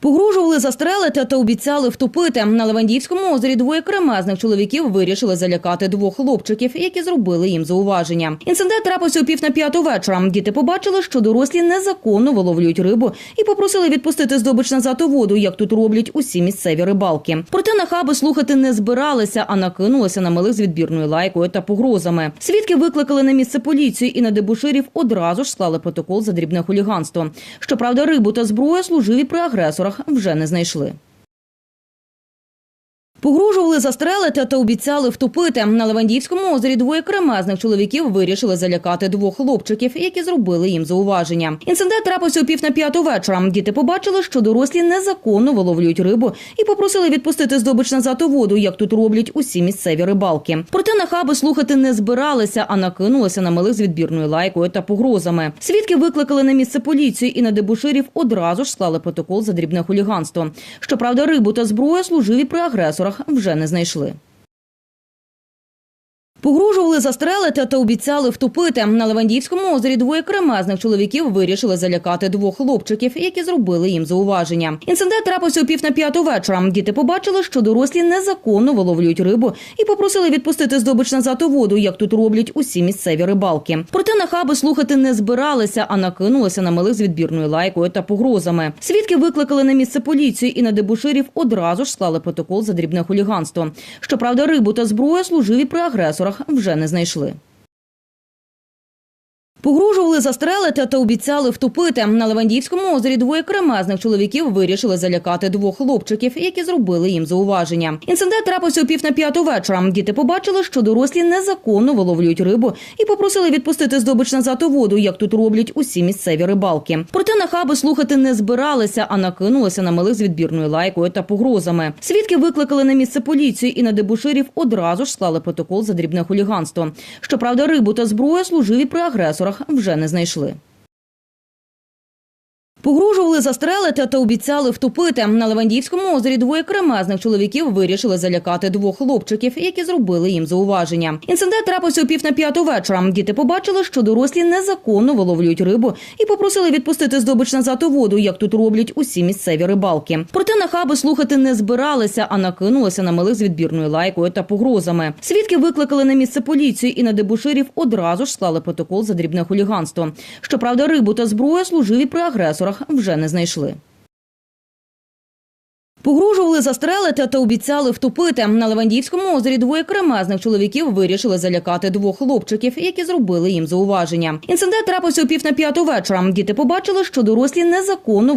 Погрожували застрелити та обіцяли втопити. На Левандівському озері двоє кремезних чоловіків вирішили залякати двох хлопчиків, які зробили їм зауваження. Інцидент трапився о пів на п'яту вечора. Діти побачили, що дорослі незаконно виловлюють рибу і попросили відпустити здобич назад у воду, як тут роблять усі місцеві рибалки. Проте нахаби слухати не збиралися, а накинулися на милих з відбірною лайкою та погрозами. Свідки викликали на місце поліцію і на дебуширів одразу ж склали протокол за дрібне хуліганство. Щоправда, рибу та зброю служиві при агресорах вже не знайшли. Погрожували застрелити та обіцяли втопити. На Левандівському озері двоє кремезних чоловіків вирішили залякати двох хлопчиків, які зробили їм зауваження. Інцидент трапився о пів на п'яту вечора. Діти побачили, що дорослі незаконно виловлюють рибу і попросили відпустити здобич назад у воду, як тут роблять усі місцеві рибалки. Проте нахаби слухати не збиралися, а накинулися на милих з відбірною лайкою та погрозами. Свідки викликали на місце поліцію і на дебуширів одразу ж склали протокол за дрібне хуліганство. Щоправда, рибу та зброю служиві при агресорах вже не знайшли. Погрожували застрелити та обіцяли втопити. На Левандівському озері двоє кремезних чоловіків вирішили залякати двох хлопчиків, які зробили їм зауваження. Інцидент трапився о пів на п'яту вечора. Діти побачили, що дорослі незаконно виловлюють рибу і попросили відпустити здобич назад у воду, як тут роблять усі місцеві рибалки. Нахаби слухати не збиралися, а накинулися на милих з відбірною лайкою та погрозами. Свідки викликали на місце поліцію і на дебуширів одразу ж склали протокол за дрібне хуліганство. Щоправда, рибу та зброю служиві при агресорах вже не знайшли. Погрожували застрелити та обіцяли втопити. На Левандівському озері двоє кремезних чоловіків вирішили залякати двох хлопчиків, які зробили їм зауваження. Інцидент трапився о пів на п'яту вечора. Діти побачили, що дорослі незаконно виловлюють рибу і попросили відпустити здобич назад у воду, як тут роблять усі місцеві рибалки. Проте нахаби слухати не збиралися, а накинулися на милих з відбірною лайкою та погрозами. Свідки викликали на місце поліцію і на дебуширів одразу ж склали протокол за дрібне хуліганство. Щоправда, рибу та зброю служиві при агресорах вже не знайшли. Погрожували застрелити та обіцяли втопити. На Левандівському озері двоє кремезних чоловіків вирішили залякати двох хлопчиків, які зробили їм зауваження. Інцидент трапився о пів на п'яту вечора. Діти побачили, що дорослі незаконно виловлюють рибу і попросили відпустити здобич назад у воду, як тут роблять усі місцеві рибалки. Проте нахаби слухати не збиралися, а накинулися на милих з відбірною лайкою та погрозами. Свідки викликали на місце поліцію і на дебуширів одразу ж склали протокол за дрібне хуліганство. Щоправда, рибу та зброю служиві при агресорах вже не знайшли. Погрожували застрелити та обіцяли втопити. На Левандівському озері двоє кремезних чоловіків вирішили залякати двох хлопчиків, які зробили їм зауваження. Інцидент трапився о пів на п'яту вечора. Діти побачили, що дорослі незаконно